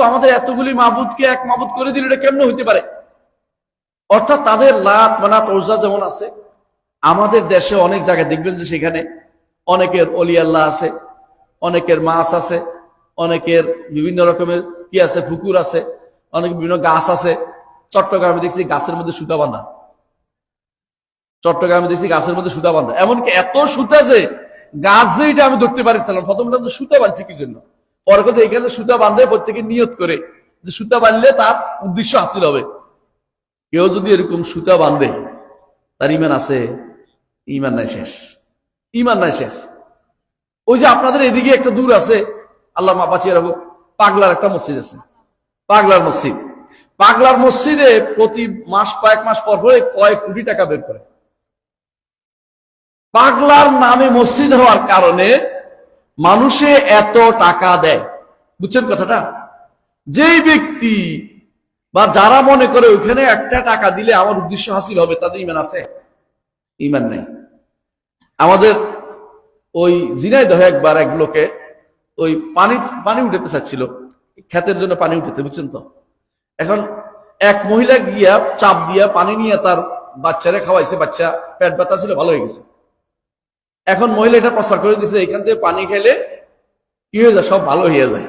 তো আমাদের এতগুলি মাবুদকে এক মাবুদ করে দিলে, এটা কেমনে হইতে পারে? অর্থাৎ তাদের লাত মানাত ওজা যেমন আছে, আমাদের দেশে অনেক জায়গায় দেখবেন যে সেখানে অনেকের অলি আল্লাহ আছে, অনেকের মাছ আছে, অনেকের বিভিন্ন রকমের কি আছে, পুকুর আছে, অনেক বিভিন্ন গাছ আছে। চট্টগ্রামে দেখছি গাছের মধ্যে সুতা বাঁধা। চট্টগ্রামে দেখছি গাছের মধ্যে সুতা বাঁধা। এমনকি এত সুতা যে গাছ যে আমি ধরতে পারছিলাম প্রথম সুতা বাঁধছি কি জন্য? পরে কথা এখানে সুতা বাঁধে প্রত্যেকে নিয়ত করে যে সুতা বাঁধলে তার উদ্দেশ্য হাসিল হবে। কেউ যদি এরকম সুতা বাঁধে, তার ইমান আছে, ইমান নাই শেষ। ইমান নাই শেষ। ওই যে আপনাদের এদিকে একটা দূর আছে, আল্লাহ মা বাঁচিয়ে রাখুক, পাগলার একটা মসজিদ আছে। পাগলার মসজিদ। পাগলার মসজিদে প্রতি মাস, কয়েক মাস পর পরে কয়েক কোটি টাকা বের করে। পাগলার নামে মসজিদ হওয়ার কারণে মানুষে এত টাকা দেয়। বুঝছেন কথাটা? যেই ব্যক্তি বা যারা মনে করে ওইখানে একটা টাকা দিলে আমার উদ্দেশ্য হাসিল হবে, তাদের ইমান আছে? ইমান নাই। আমাদের ওই জিনাইদহ একবার এক লোকে ওই পানি পানি উঠাতে চাচ্ছিল, ক্ষেতের জন্য পানি উঠাতে, বুঝছেন তো? এখন এক মহিলা গিয়া চাপ দিয়া পানি নিয়ে তার বাচ্চারে খাওয়াইছে, বাচ্চা পেট ব্যথা ছিল, ভালো হয়ে গেছে। এখন মহিলা এটা প্রচার করে দিছে এখান থেকে পানি খেলে কি হয়ে যায়? সব ভালো হয়ে যায়।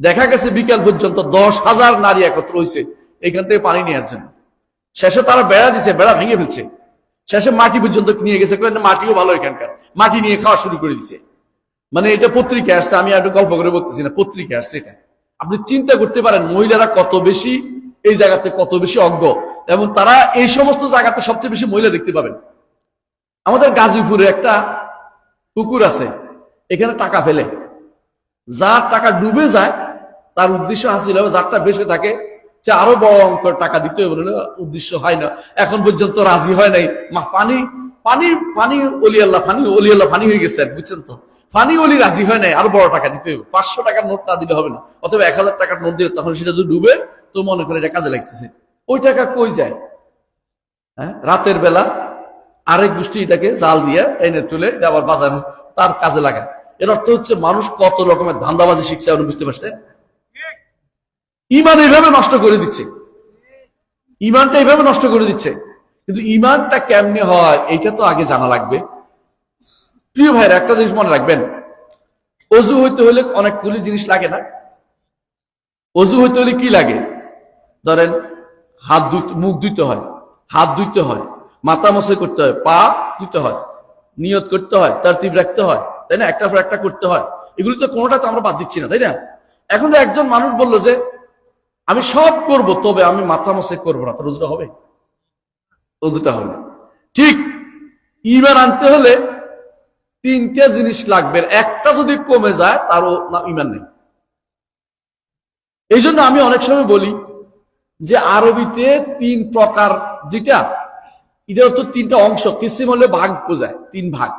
দেখা গেছে বিকাল পর্যন্ত দশ হাজার নারী একত্র হয়েছে এখান থেকে পানি নেওয়ার জন্য। শেষে তারা বেড়া দিছে, বেড়া ভেঙে ফেলছে। শেষে মাটি পর্যন্ত নিয়ে গেছে মাটিও ভালো এখানকার। মাটি নিয়ে খাওয়া শুরু করে দিছে। মানে এটা পত্রিকা আসছে, আমি একটু গল্প করে বলতেছি না পত্রিকা আসছে এটা। আপনি চিন্তা করতে পারেন, মহিলারা কত বেশি, এই জায়গাতে কত বেশি অজ্ঞ। এবং তারা এই সমস্ত জায়গাতে সবচেয়ে বেশি মহিলা দেখতে পাবেন। আমাদের গাজীপুরে একটা পুকুর আছে, এখানে টাকা ফেলে। যার টাকা ডুবে যায় তার উদ্দেশ্য হাসিল হবে যারটা বেশি থাকে। সে আরও বড় অঙ্কের টাকা দিতে হবে উদ্দেশ্য হয় না। এখন পর্যন্ত রাজি হয় নাই। মা পানি পানি পানি অলি আল্লাহ পানি অলি আল্লাহ পানি হয়ে গেছে বুঝছেন তো? পানি অলি রাজি হয় নাই, আরও বড় টাকা দিতে হবে। পাঁচশো টাকার নোট না দিলে হবে না। অথবা এক হাজার টাকার নোট দিলে তখন সেটা যদি ডুবে, তো মনে করে এটা কাজে লাগতেছে। ওই টাকা কই যায়? হ্যাঁ রাতের বেলা আরেক গোষ্ঠী এটাকে জাল দিয়ে এনে তুলে আবার বাজারে, তার কাজে লাগায়। এর অর্থ হচ্ছে মানুষ কত রকমের ধান্দাবাজি শিখছে আপনি বুঝতে পারছেন? ইমান এইভাবে নষ্ট করে দিচ্ছে। ইমানটা এইভাবে নষ্ট করে দিচ্ছে। কিন্তু ইমানটা কেমনে হয়, এইটা তো আগে জানা লাগবে। প্রিয় ভাইরা, একটা জিনিস মনে রাখবেন। অজু হইতে হলে অনেকগুলি জিনিস লাগে না। অজু হইতে হলে কি লাগে? ধরেন, হাত ধুইতে, মুখ ধুইতে হয়, হাত ধুইতে হয়, মাথা মশাই করতে হয়, পা ধুইতে হয়, নিয়ত করতে হয়, তারতিব রাখতে হয়, তাই না? একটা পর একটা করতে হয়। এগুলি তো কোনোটা তো আমরা বাদ দিচ্ছি না, তাই না? এখন তো একজন মানুষ বলল যে আমি সব করব, তবে আমি মাথা মশাই করব না। তো রোজটা হবে? রোজটা হবে। ঠিক ইমান আনতে হলে তিনটা জিনিস লাগবে। একটা যদি কমে যায়, তারও না ইমান নেই। এই জন্য আমি অনেক সময় বলি যে আরবিতে তিন প্রকার যেটা এটা তো তিনটা অংশ, কিসিম হলে ভাগ বোঝায়, তিন ভাগ।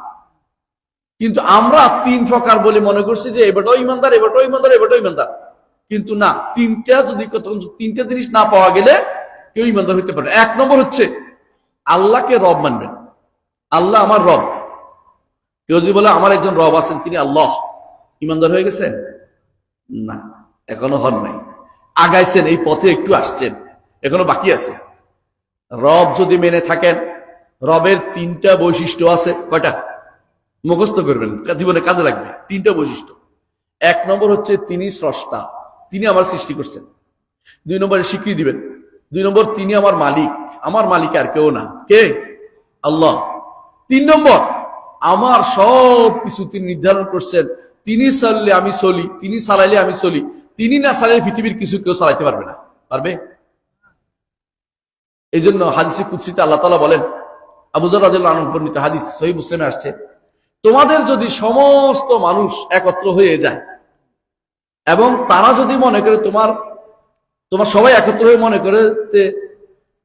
কিন্তু আমরা তিন প্রকার বলে মনে করছি যে এবারটাও ইমানদার এবারটাও ইমানদার এবারটাও ইমানদার। কিন্তু না, তিনটা যদি তিনটা জিনিস না পাওয়া গেলে কেউ ইমানদার হইতে পারে। এক নম্বর হচ্ছে, আল্লাহকে রব মানবেন। আল্লাহ আমার রব। কেউ যদি বলে, আমার একজন রব আছেন, তিনি আল্লাহ। ইমানদার হয়ে গেছেন? না, এখনও হন নাই। আগাইছেন, এই পথে একটু আসছেন, এখনও বাকি আছে। রব যদি মেনে থাকেন, রবের তিনটা বৈশিষ্ট্য আছে, কয়টা? মুখস্থ করবেন, জীবনে কাজে লাগবে, তিনটা বৈশিষ্ট্য। এক নম্বর হচ্ছে, তিনি স্রষ্টা। তিনি আমার সৃষ্টি করছেন। দুই নম্বরে স্বীকৃতি দিবেন। দুই নম্বর, তিনি আমার মালিক। আমার মালিক আর কেউ না। কে? আল্লাহ। তিন নম্বর, আমার সব কিছু তিনি নির্ধারণ করছেন। তিনি চললে আমি চলি, তিনি চালাইলে আমি চলি। তিনি না চালাইলে পৃথিবীর কিছু কেউ চালাইতে পারবে না। পারবে? এই জন্য হাদিসে কুৎসিতে আল্লাহ তালা বলেন আবুজর রাজুল্লাহ হাদিস সহি মুসলিমে আসছে, তোমাদের যদি সমস্ত মানুষ একত্র হয়ে যায় এবং তারা যদি মনে করে তোমার তোমার সবাই একত্র হয়ে মনে করে যে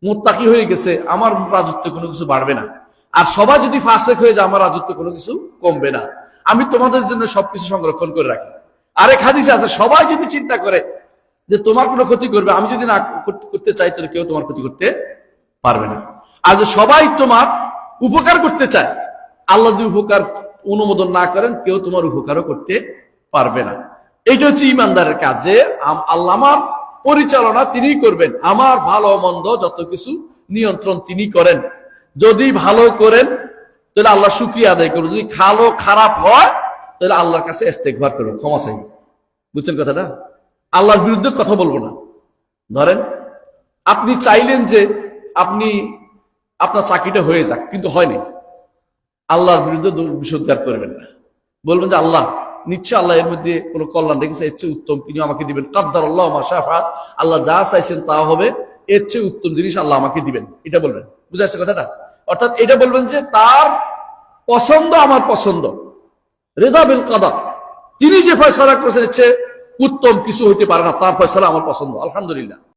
মোত্তাকি হয়ে গেছে, আমার রাজত্ব কোনো কিছু বাড়বে না। আর সবাই যদি ফাঁসেক হয়ে যায়, আমার রাজত্ব কোনো কিছু কমবে না। আমি তোমাদের জন্য সবকিছু সংরক্ষণ করে রাখি। আরেক হাদিসে আছে, সবাই যদি চিন্তা করে যে তোমার কোনো ক্ষতি করবে, আমি যদি না করতে- চাই, তাহলে কেউ তোমার ক্ষতি করতে পারবে না। আর সবাই তোমার উপকার করতে চায়, আল্লাহ উপকার অনুমোদন না করেন, কেউ তোমার উপকারও করতে পারবে না। এইটা হচ্ছে ইমানদারের কাজ যে আল্লাহ আমার পরিচালনা তিনি করবেন। আমার ভালো মন্দ যত কিছু নিয়ন্ত্রণ তিনি করেন। যদি ভালো করেন, তাহলে আল্লাহ শুক্রিয়া আদায় করব যদি খালো খারাপ হয়, তাহলে আল্লাহর কাছে ইস্তেকবার করব ক্ষমা চাই বুঝছেন কথাটা? আল্লাহর বিরুদ্ধে কথা বলব না। ধরেন, আপনি চাইলেন যে আপনি আপনার চাকরিটা হয়ে যাক, কিন্তু হয়নি। আল্লাহর বিরুদ্ধে বিষোদ্গার করবেন না। বলবেন যে আল্লাহ নিশ্চয় আল্লাহ এর মধ্যে কোনো কল্যাণ রেখেছে, এর চেয়ে উত্তম তিনি আমাকে দিবেন। কাদ্দার আল্লাহ মাসাফাত আল্লাহ যা চাইছেন তা হবে, এর চেয়ে উত্তম জিনিস আল্লাহ আমাকে দিবেন। এটা বলবেন। বুঝে কথাটা? অর্থাৎ এটা বলবেন যে তার পছন্দ আমার পছন্দ। রেদা বিল কাদা তিনি যে ফয়সলা করেছেন, এর চেয়ে উত্তম কিছু হইতে পারে না, তার ফয়সলা আমার পছন্দ। আলহামদুলিল্লাহ।